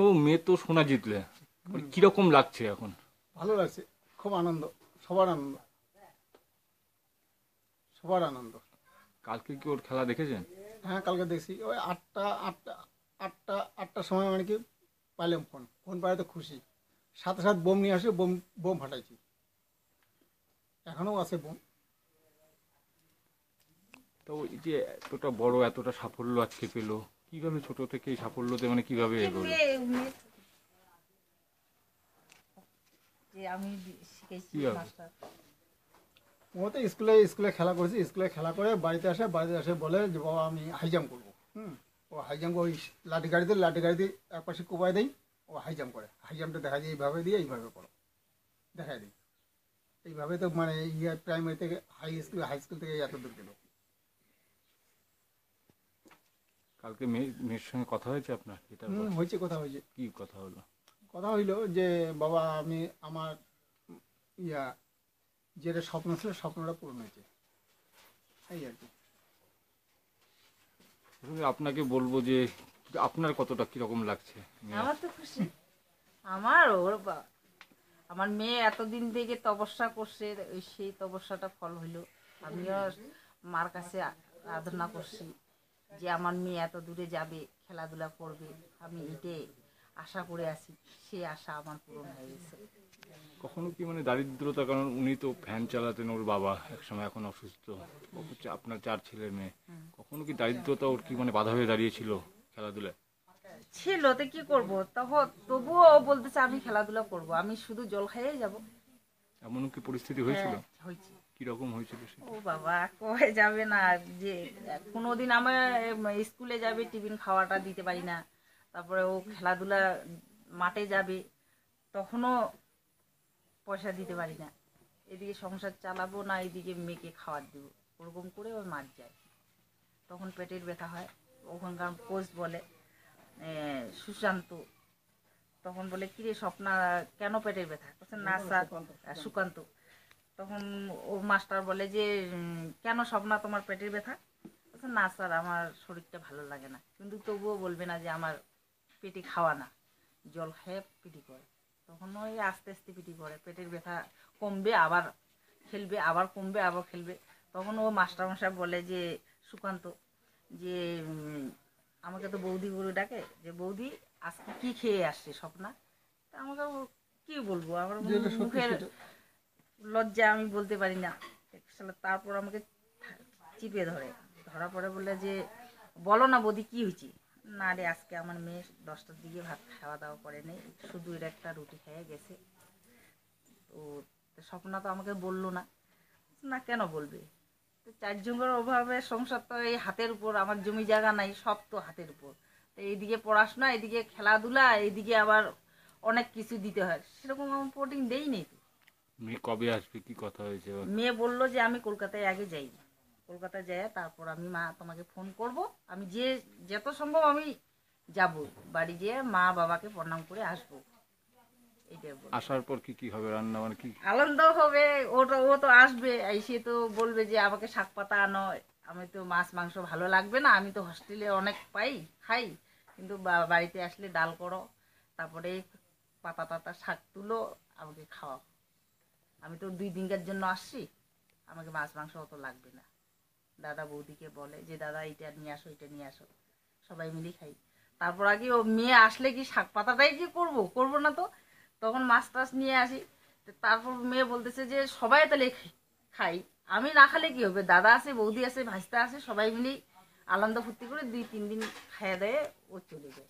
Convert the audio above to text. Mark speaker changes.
Speaker 1: বাবু মেয়ে তো সোনা জিতলে। মানে কীরকম লাগছে এখন?
Speaker 2: ভালো লাগছে খুব আনন্দ সবার আনন্দ। সবার আনন্দ।
Speaker 1: কালকে কি ওর খেলা দেখেছেন?
Speaker 2: হ্যাঁ কালকে দেখছি। ওই আটটা আটটা আটটা আটটার সময় মানে কি পাইলাম ফোন ফোন পাই তো খুশি। সাথে সাথে বোম নিয়ে আসে বোম বোম ফাটাইছি। এখনও আছে বোম।
Speaker 1: তো এই যে এতটা বড় এতটা সাফল্য আজকে পেল। কীভাবে ছোট থেকে এই সাফল্যতে মানে কীভাবে এগোলো?
Speaker 3: আমি শিখেছি মাস্টার।
Speaker 2: ও তো স্কুলে স্কুলে খেলা করেছি। স্কুলে খেলা করে বাড়িতে আসে বাড়িতে আসে বলে যে বাবা আমি হাই জাম্প করব। হুম? ও হাই জাম্প ওই লাঠি গাড়িতে লাঠি গাড়িতে এক পাশে কোপায় দেয় ও হাই জাম্প করে। হাই জাম্পটা দেখা যায় এইভাবে দিয়ে এইভাবে করো। দেখাই দিই। এইভাবে তো মানে ইয়ে প্রাইমারি থেকে হাই স্কুল হাই স্কুল থেকে এত দূর গেল।
Speaker 1: কালকে মেয়ে মেয়ের সঙ্গে কথা হয়েছে আপনার? এটা
Speaker 2: হয়েছে কথা হয়েছে।
Speaker 1: কি কথা হলো?
Speaker 2: কথা হইল যে বাবা আমি আমার ইয়া যেটা স্বপ্ন ছিল স্বপ্নটা পূরণ হয়েছে। এই আর কি।
Speaker 1: আপনাকে বলব যে আপনার কতটা কীরকম লাগছে?
Speaker 3: আমার তো খুশি। আমার ওর আমার মেয়ে এতদিন থেকে তপস্যা করছে ওই সেই তপস্যাটা ফল হইল। আমিও মার কাছে আরাধনা করছি। যে আমার মেয়ে এত দূরে যাবে খেলাধুলা করবে আমি এটাই আশা করে আছি সেই আশা আমার পূরণ হয়ে গেছে।
Speaker 1: কখনো কি মানে দারিদ্রতা কারণ উনি তো ফ্যান চালাতেন ওর বাবা একসময় এখন অসুস্থ। আপনার চার ছেলের মেয়ে কখনো কি দারিদ্রতা ওর কি মানে বাধা হয়ে দাঁড়িয়েছিল খেলাধুলায়?
Speaker 3: ছিল তো কি করব? তখন তবুও বলতেছে আমি খেলাধুলা করব আমি শুধু জল খাইয়ে যাব।
Speaker 1: এমন কি পরিস্থিতি হয়েছিল?
Speaker 3: হ্যাঁ, হয়েছে।
Speaker 1: কীরকম হয়েছিল
Speaker 3: ও বাবা কয়ে যাবে না? যে কোনোদিন আমার স্কুলে যাবে টিফিন খাওয়াটা দিতে পারি না। তারপরে ও খেলাধুলা মাঠে যাবে তখনও পয়সা দিতে পারি না। এদিকে সংসার চালাবো না এদিকে মেয়েকে খাবার দেবো। ওরকম করে ওর মার যায়। তখন পেটের ব্যথা হয়। ওখানকার পোস্ট বলে সুশান্ত। তখন বলে কিরে স্বপ্না কেন পেটের ব্যথা? না স্যার সুকান্ত। তখন ও মাস্টার বলে যে কেন স্বপ্না তোমার পেটের ব্যথা? না স্যার আমার শরীরটা ভালো লাগে না। কিন্তু তবুও বলবে না যে আমার পেটে খাওয়া না জল খেয়ে পিটি করে তখন ওই আস্তে আস্তে পিটি করে পেটের ব্যথা কমবে আবার খেলবে আবার কমবে আবার খেলবে। তখন ও মাস্টার মশাই বলে যে সুকান্ত যে আমাকে তো বৌদি করে ডাকে যে বৌদি আজকে কি খেয়ে আসছে স্বপ্না তা আমাকে কি বলব? আমার মুখের। লজ্জা আমি বলতে পারি না। তারপর আমাকে চিপে ধরে। ধরা পড়ে বলে যে, বলো না বৌদি কি হয়েছে? না রে, আজকে আমার মেয়ে দশটার দিকে ভাত খাওয়া দাওয়া করে নেই। শুধু এর একটা রুটি খেয়ে গেছে। তো স্বপ্না তো আমাকে বলল না। না কেন বলবে? তো চারজনের অভাবে সংসার তো এই হাতের উপর, আমার জমি জায়গা নাই, সব তো হাতের উপর। তো এইদিকে পড়াশোনা এদিকে খেলাধুলা, এইদিকে আবার অনেক কিছু দিতে হয়। সেরকম আমার প্রোটিন দেই নেই তো।
Speaker 1: মেয়ে কবে আসবে? কি কথা হয়েছে?
Speaker 3: মেয়ে বলল যে আমি কলকাতায় আগে যাই কলকাতায় যাই তারপর আমি মা তোমাকে ফোন করব। আমি যে যত সম্ভব আমি যাব বাড়ি যেয়ে মা বাবাকে প্রণাম করে আসব।
Speaker 1: আসার পর কি কি হবে? রান্না মানে কি?
Speaker 3: আনন্দ হবে। ও তো ও তো আসবে। এসে তো বলবে যে আমাকে শাক পাতা আনো। আমি তো মাছ মাংস ভালো লাগবে না। আমি তো হস্টেলে অনেক পাই খাই। কিন্তু বাড়িতে আসলে ডাল করো তারপরে পাতা টাতা শাক তুলো আমাকে খাওয়াও। আমি তো দুই দিনকার জন্য আসছি। আমাকে মাছ, মাংস অত লাগবে না। দাদা বৌদিকে বলে যে, দাদা এইটা নিয়ে আসো, এটা নিয়ে আসো। সবাই মিলে খাই। তারপর আগে ও মেয়ে আসলে কি শাক পাতাটাই কি করব? করব না তো? তখন মাছ টাছ নিয়ে আসি। তারপর মেয়ে বলতেছে যে, সবাই তাহলে খাই। আমি না খালে কি হবে? দাদা আছে, বৌদি আছে, ভাইস্তা আছে, সবাই মিলেই আনন্দ ফুর্তি করে দুই, তিন দিন খাইয়ে দেয় ও চলে যায়।